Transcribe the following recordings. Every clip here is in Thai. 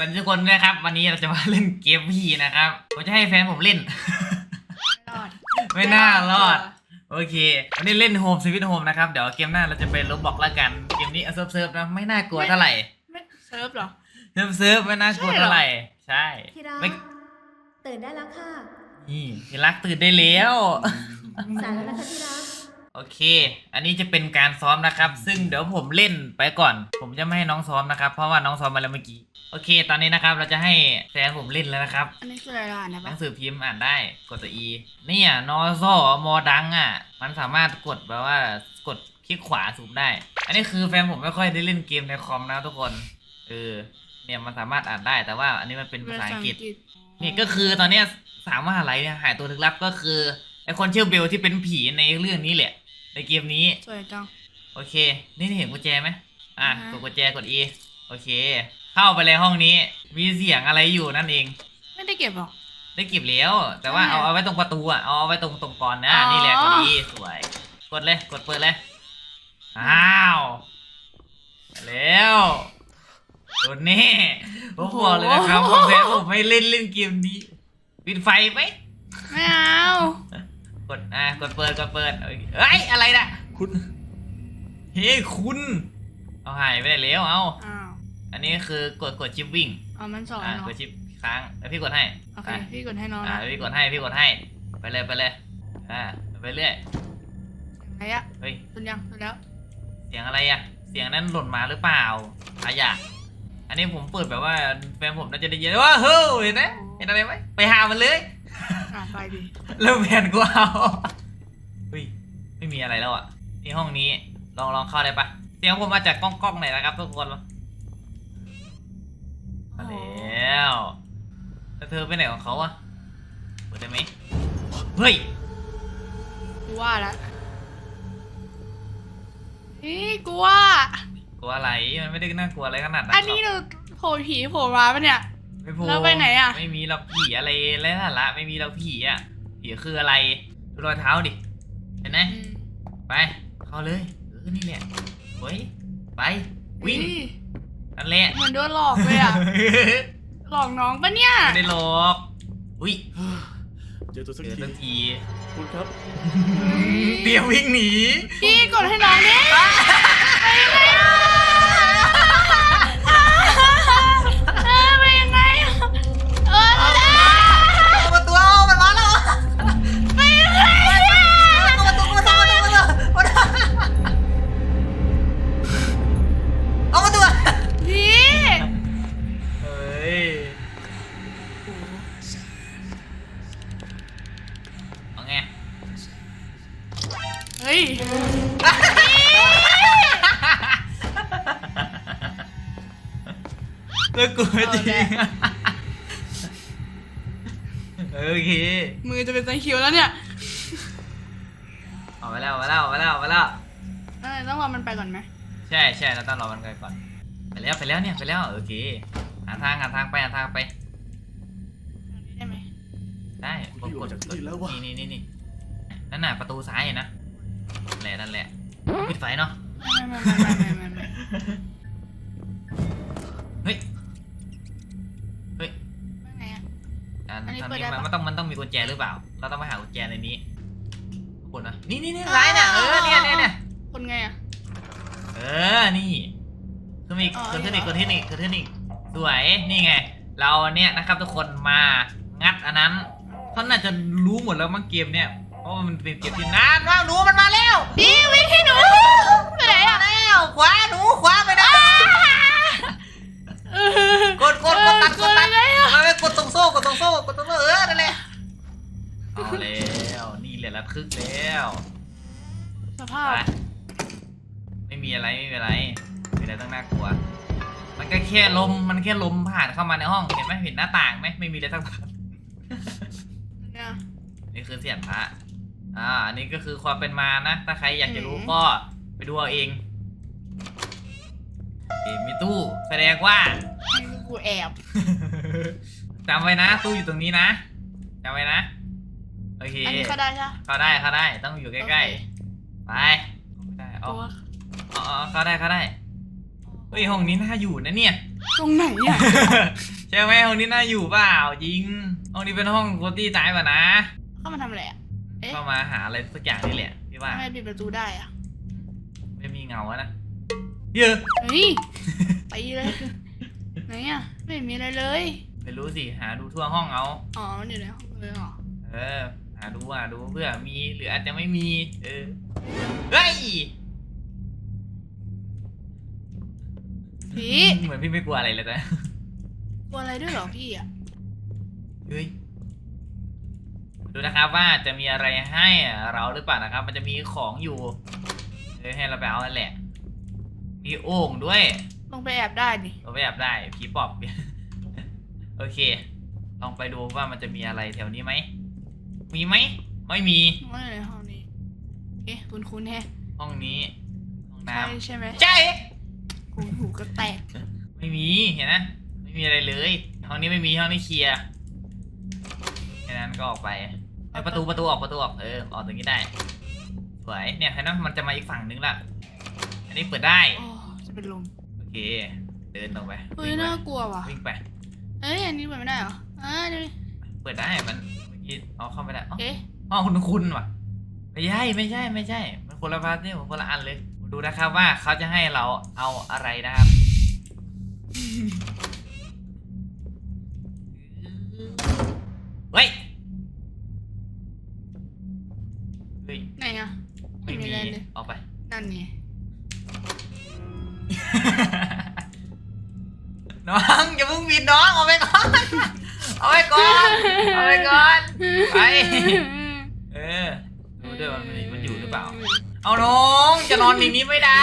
วัสดีทุกคนนะครับ วันนี้เราจะมาเล่นเกมพี่นะครับ ผมจะให้แฟนผมเล่น รอดไม่น่ารอด โอเค วันนี้เล่นโฮมสวิตโฮมนะครับ เดี๋ยวเกมหน้าเราจะเป็นลบบอกละกัน เกมนี้เอาเซิร์ฟเซิร์ฟนะ ไม่น่ากลัวเท่าไหร่ ไม่เซิร์ฟเหรอ เซิร์ฟเซิร์ฟไม่น่ากลัวเท่าไหร่ ใช่ที่รักไม่ตื่นได้แล้วค่ะ นี่ที่รักตื่นได้แล้ว สายแล้วนะคะที่รักโอเค อันนี้จะเป็นการซ้อมนะครับ ซึ่งเดี๋ยวผมเล่นไปก่อน ผมจะไม่ให้น้องซ้อมนะครับ เพราะว่าน้องซ้อมมาแล้วเมื่อกี้ โอเค ตอนนี้นะครับ เราจะให้แฟนผมเล่นแล้วนะครับ อันนี้คืออะไรล่ะนะหปะนังสือพิมพ์อ่านได้ กดตัว E เนี่ยนอซอมอดังอะ มันสามารถกดแบบว่ากดคลิกขวาสูบได้ อันนี้คือแฟนผมไม่ค่อยได้เล่นเกมในคอมนะทุกคน เออ เนี่ยมันสามารถอ่านได้ แต่ว่าอันนี้มันเป็นภาษาอังกฤษ นี่ก็คือตอนเนี้ยสามมหาลัยเนี่ยหายตัวลึกลับก็คือไอคนชื่อเบลที่เป็นผีในเรื่องนี้แหละ ในเกมนี้ สวยจัง โอเค นี่เห็นกุญแจไหมอะอ่าฮะ กดกุญแจกด E โอเค เข้าไปเลยห้องนี้ มีเสียงอะไรอยู่นั่นเอง ไม่ได้เก็บหรอก ได้เก็บแล้ว แต่ว่าใช่เอาเอาไว้ตรงประตูอะ เอาไว้ตรงตรงก่อนนะ อ๋อ นี่แหละกด E สวย กดเลย กดเปิดเลย อ้าวแล้วโดนนี่ผมบอกเลยนะครับว่าแฟนผมไม่เล่นเล่นเกมนี้ ปิดไฟไหมไม่เอา กดอะกดเปิดกดเปิดเอ้ยเอ้ยอะไรนะคุณ เฮ้ยคุณ เอาหายไปไหนแล้วเอาอ้าวอันนี้คือกดกดชิปวิ่งเอามันสอนอะเนาะกดชิปค้างแล้วพี่กดให้โอเค อะพี่กดให้น้องอ่านะพี่กดให้พี่กดให้ ไปเลยไปเลยอ่าไปเรื่อยอะไรอะเฮ้ยตุนยังตุนแล้วเสียงอะไรอะเสียงนั้นหล่นมาหรือเปล่าอายะอันนี้ผมเปิดแบบว่าแฟนผมน่าจะได้ยินว่าเฮ้ยเห็นไหมเห็นอะไรไหมไปหามันเลย อะไปดิแล้วแฟนกูเอาเฮ้ยไม่มีอะไรแล้วอะนี่ห้องนี้ลองลองเข้าได้ปะเสียงผมมาจากกล้องกล้องไหนอยนะครับทุกคนมาแล้วแล้วเธอไปไหนของเขาอะเปิดได้ไหมเฮ้ยกูว่าละนี่กูว่ากลัวอะไรมันไม่ได้น่ากลัวอะไรขนาดนั้นหรอักนนี้เราโผล่ผีโผล่มาปะเนี่ย ไม่พูดแล้วไปไหนอะ ไม่มีหรอกผีอะไรแล้วละไม่มีหรอกผีอะผีคืออะไรดูรอยเท้าดิเห็นไหมอืมไปเข้าเลยเออนี่แหละเฮ้ยไปวิ่งอุ๊ยนั่นแหละเหมือนโดนหลอกเลยอะหลอกน้องปะเนี่ย ไม่ได้หลอกอุ้ยเจอตัวสักเจอทีสักทีคุณครับเตรียมวิ่งหนีพี่กดให้น้องดิไปยังไงอะ ฮ้ย แล้วกูจริงโอเคมือจะเป็นตะคริวแล้วเนี่ยเอาไปแล้วเอาไปแล้วเอาไปแล้วเอาไปแล้วเออต้องรอมันไปก่อนไหมใช่ใช่เราต้องรอมันก่อน ไปแล้วไปแล้วเนี่ยไปแล้วโอเคหาทางหาทางไปหาทางไป ได้ไหมได้กดกดกดนี่นี่นี่นี่นั่นน่ะประตูซ้ายเห็นนะ นั่นแหละนั่นแหละปิดไฟเนาะเฮ้ยเฮ้ยไม่ไงอะอันอันนี้ทาไมันมันต้องมันต้องมีกุญแจหรือเปล่า เราต้องไปหากุญแจในนี้คนนะนี่นี่นี่ซ้ายเนี่ยเออเนี่ยเนี่ยเนี่ยคนไงอะเออนี่คือมีคือเทคนี่นิคเหรอคือเทคนิคคือเทคนิคสวยนี่ไง เราเนี่ยนะครับทุกคนมางัดอันนั้นเขาน่าจะรู้หมดแล้วมั้งเกมเนี่ย ราะว่ามันเป็นเกมที่นานมากหนูมันมาแล้วพี่วิ่งให้หนูไปไหนอะมาแล้วขวาหนูขวาไปได้เออกดกดกดตัดกดตัดเออยังไงอะมาไปกดตรงโซ่กดตรงโซ่กดตรงโซ่เออนั่นแหละเอาแล้วนี่แหละระทึกแล้วสภาพไปไม่มีอะไรไม่มีอะไรไม่มีอะไรต้องน่ากลัว มันก็แค่ลมมันแค่ลมผ่านเข้ามาในห้องเห็นไหมเห็นหน้าต่างไหมไม่มีอะไรทั้งนั้นเนี่ยนี่คือเสียงพระ อ่าอันนี้ก็คือความเป็นมานะ ถ้าใครอยากจะรู้ก็ไปดูเอาเองเอ็มีตู้แสดงว่านี่คือกูแอบจำไว้นะ ตู้อยู่ตรงนี้นะจำไว้นะ โอเค อันนี้เขาได้ใช่ปะเข้าได้เข้าได้ ต้องอยู่ใกล้ๆ ไปไม่ได้เอาตัวเอาเอาเข้าได้เข้าได้ เฮ้ยห้องนี้น่าอยู่นะเนี่ย ตรงไหนอะใช่ไหมห้องนี้น่าอยู่เปล่าจริงห้องนี้เป็นห้องโคตี้ตายป่ะนะ เข้ามาทำอะไรอะ เอ๊ะ เข้ามาหาอะไรสักอย่างนี่แหละพี่ว่าทำไมปิดประตูได้อะไม่มีเงาอะนะเยอะเฮ้ย ไปเลย ไหนอะไม่มีอะไรเลย ไม่รู้สิหาดูทั่วห้องเอาอ๋อมันอยู่ในห้องเลยเหรอเออ หาดูหาดูเพื่อมีหรืออาจจะไม่มี เออเฮ้ยพี่เหมือนพี่ไม่กลัวอะไรเลยนะกลัวอะไรด้วยเหรอพี่อะเฮ้ย ดูนะครับว่าจะมีอะไรให้เราหรือเปล่านะครับ มันจะมีของอยู่เออให้เราไปเอานั่นแหละ มีโอ่งด้วยลงไปแอบได้ดิเราไปแอบได้ผีปอบ โอเค ลองไปดูว่ามันจะมีอะไรแถวนี้ไหม มีไหม ไม่มีว่าอยู่ในห้องนี้เอ๊ะคุณคุณแฮะห้องนี้ ห้องน้ใช่ใช่ไหมำใช่ กูหูก็แตกไม่มี เห็นนะ ไม่มีอะไรเลย ห้องนี้ไม่มีห้องนี้เคลียร์แค่ นั้นก็ออกไปเอ้ยประตูประตูออกประตูออกเออออกตรงนี้ได้สวยเนี่ยเห็นไหมมันจะมาอีกฝั่งนึงละอันนี้เปิดได้โอ้จะเป็นลมโอเค เดินตรงไปเฮ้ยวิ่งไปน่ากลัวว่ะวิ่งไป เอ้ยอันนี้เปิดไม่ได้เหรออ่าเดี๋ยวดิเปิดได้มันเมื่อกี้เอาเข้าไม่ได้อ๋อเอ๊ะอ๋อคุณคุณว่ะ ไม่ใช่ไม่ใช่ไม่ใช่ มันคนละพาร์ทเนี่ยคนละอันเลย ดูนะครับว่าเขาจะให้เราเอาอะไรนะครับ เลยเอาไป นั่นไงน้องอย่าเพิ่งบินน้องเอาไปก่อน เอาไปก่อน เอาไปก่อน ไป เออดูด้วยว่ามันมันอยู่หรือเปล่า เอาน้องจะนอนในนี้ไม่ได้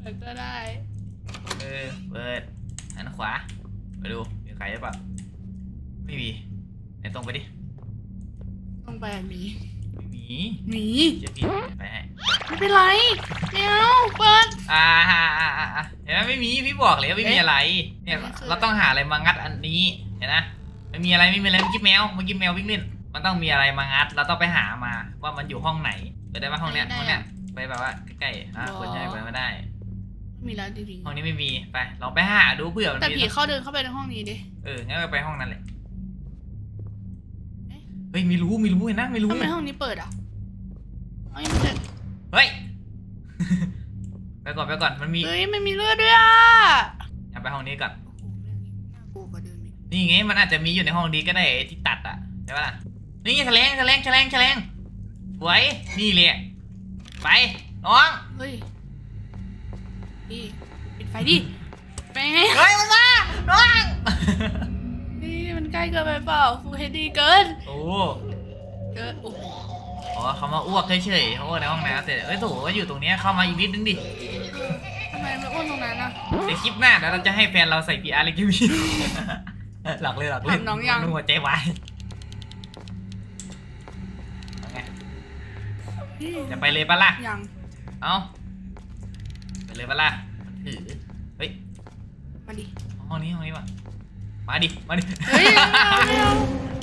เปิดก็ได้ เออ เปิดหันขวา ไปดู มีใครหรือเปล่า ไม่มี ไหนตรงไปดิ ต้องไปอะหมี ไม่มีหมีเจะพี่ไปให้ไม่เป็นไรเดี๋ยวเปิดอ่าอ่าอ่าอ่าเห็นไหมไม่มีพี่บอกเลยว่าไม่มีอะไรเนี่ยอันนี้คือเราต้องหาอะไรมางัดอันนี้เห็นนะไม่มีอะไรไม่มีอะไรเมื่อกี้แมวเมื่อกี้แมววิ่งเล่นมันต้องมีอะไรมางัดเราต้องไปหามาว่ามันอยู่ห้องไหนไปได้ปะห้องเนี้ยห้องเนี้ยไปแบบว่าใกล้ๆอะคนใหญ่ไปไม่ได้ไม่มีแล้วจริงห้องนี้ไม่มีไปลองไปหาดูเผื่อมันแต่มีผีเข้าเดินเข้าไปในห้องนี้ดิเอองั้นก็ไปห้องนั้นแหละ เอ๊ะเฮ้ยมีรู้มีรู้เห็นนะมีรู้ทำไมห้องนี้เปิดอะเอ้ยไม่เปิดเฮ้ย ไปก่อนไปก่อนมันมีเฮ้ยไม่มีเลือดด้วยอะอย่าไปห้องนี้ก่อนโอ้โหแม่งน่ากลัวกว่าเดิมอีกนี่ไงมันอาจจะมีอยู่ในห้องนี้ก็ได้ไอ้ที่ตัดอะใช่ปะล่ะนี่แฉลงแฉลงแฉลงแฉลงสวยนี่เลยไปน้องเฮ้ยนี่ปิดไฟดิไปไง เฮ้ยมันมาน้องนี่มัน ใกล้เกินไปเปล่าฟูเฮดดี้เกินโอ้เกินโอ้โหอ๋อเขามาอ้วกเฉยๆเขาอ้วกในห้องน้ำแต่เอ้ยโถก็อยู่ตรงเนี้ยเข้ามาอีกนิดนึงดิทำไมมันอ้วนตรงนั้นอะ ในคลิปหน้าเดี๋ยวเราจะให้แฟนเราใส่ PR เลยกิวีหลักเลยหลักเลยถามน้องยังนึกว่าใจวายเอาไงจะไปเลยปะล่ะ ยังเอาไปเลยปะล่ะมันถือเฮ้ย มาดิห้องนี้ห้องนี้มา มาดิ มาดิเฮ้ยไม่เอาไม่เอา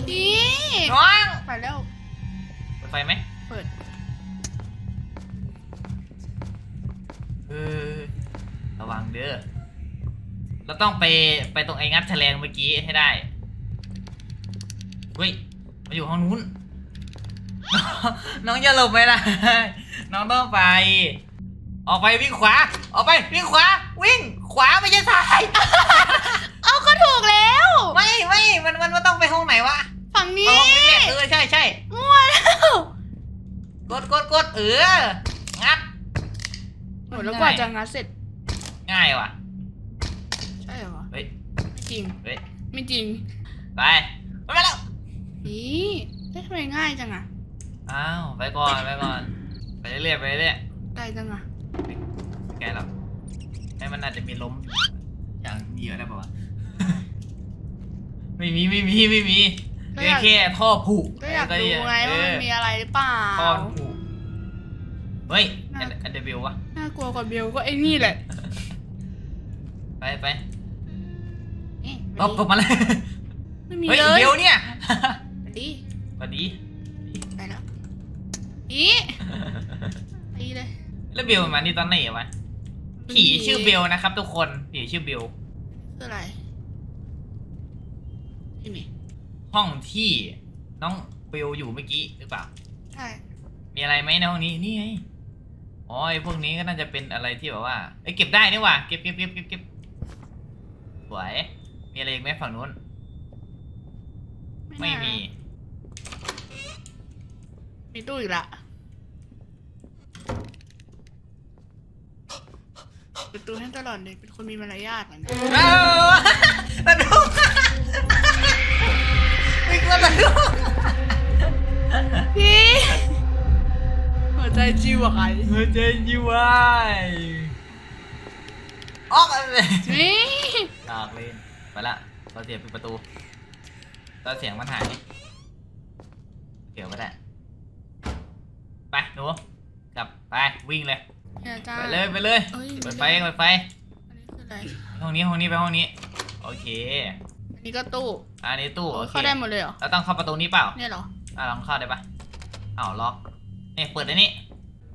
อีน้องไปแล้ว เปิดไฟไหมเปิด เออ ระวังเด้อ เราต้องไปไปตรงไอ้งัดแฉลงเมื่อกี้ให้ได้ เฮ้ย มาอยู่ห้องนู้น น้องน้องอย่าหลบไปนะน้องต้องไป ออกไปวิ่งขวา ออกไปวิ่งขวา วิ่ง ขวาไม่ใช่ซ้าย เอาก็ถูกแล้ว ไม่ไม่มันมันมันต้องไปห้องไหนวะฝั่งนี้ห้องนี้แหละเออใช่ใช่มั่วแล้วกดกดกดเอองัด โหแล้วกว่าจะงัดเสร็จ ง่ายว่ะ ใช่เหรอวะเฮ้ยไม่จริงเฮ้ย ไม่จริง ไปไปแล้วอีเอ๊ะทำไมง่ายจังอะอ้าวไปก่อนไปก่อนไปเรื่อยๆไปเรื่อยไกลจังอะๆแกหรอกไม่มันอาจจะมีล้มอย่างมีอยู่ได้ป่าวะ ไม่มีไม่มีไม่มีก็แค่อยาก แค่ท่อผุก็อยากดูไงเอว่าอมันมีอะไรหรือเปล่า ท่อผุเฮ้ยน่าอันเดบิววะน่ากลัวกว่าเบลก็ไอ้นี่แหละไปไปเอ๊ะตบตบมาเลยไม่มีเฮ้ยเลยเบลเนี่ยไปดิสวัสดีไปแล้วอีไปเลยแล้วเบลมันมานี่ตอนไหนวะผีชื่อเบลนะครับ ทุกคนผีชื่อเบลคืออะไร นี่นี่ห้องที่น้องเบลอยู่เมื่อกี้หรือเปล่า ใช่มีอะไรไหมในห้องนี้นี่ไงอ๋อไอพวกนี้ก็น่าจะเป็นอะไรที่แบบว่าไอยเก็บได้นี่หว่าเก็บเก็บเก็บเก็บเก็บสวยมีอะไรอีกไหมฝั่งนู้น ไม่น่ามีมีตู้อีกละเปิดตู้ให้ตลอดเลยเป็นคนมีมารยาทนะเนี่ยอ้าวตะดุก หัวใจจิวอะใครหัวใจยี่วายออกอะไรนี่ออกเลยไปละเราเสียบปิดประตูเราเสียงมันหายเกี่ยวไม่ได้ ไปหนูกลับไปวิ่งเลยเนี่ยจ้าไปเลยไปเลยเอ้ยเปิดไฟเปิดไฟ อันนี้คืออะไร ห้องนี้ห้องนี้ไปห้องนี้ โอเค อันนี้ก็ตู้อันนี้ตู้โอเคเข้าได้หมดเลยเหรอ เราต้องเข้าประตูนี้เปล่าเนี่ยเหรออะลองเข้าได้ปะอ้าวล็อกนี่เปิดได้นี่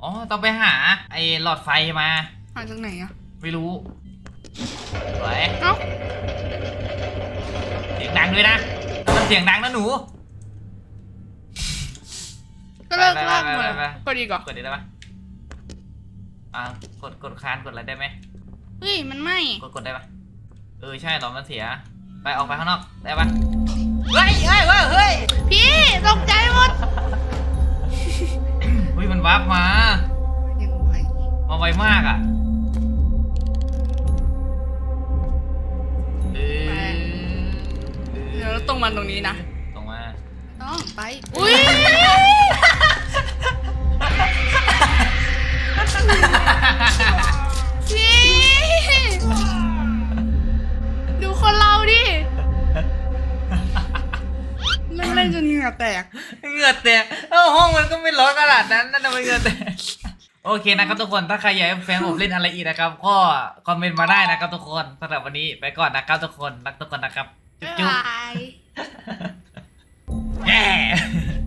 อ๋อต้องไปหาไอ้หลอดไฟมาหาจากไหนอะไม่รู้สวยเอ้าเสียงดังด้วยนะมันเสียงดังนะหนูก็เลิกไปไปลากหมดไปไปกดอีกเหรอกดได้ปะอ่ากดกดค้านกดอะไรได้ไหมเฮ้ยมันไหม่กดกดได้ปะเออใช่หลอดมันเสีย ไปออกไปข้างนอกได้ปะเฮ้ยเฮ้ยเฮ้ยเฮ้ยพี่ แตกเหงื่อแตกเออห้องมันก็ไม่ร้อนขนาดนั้นนั่นทำไมเหงื่อแตกโอเคนะครับทุกคนถ้าใครอยากแฟนผมเล่นอะไรอีกนะครับ ก็คอมเมนต์มาได้นะครับทุกคนสำหรับวันนี้ไปก่อนนะครับทุกคนรักทุกคนนะครับจุ๊บจุ๊บ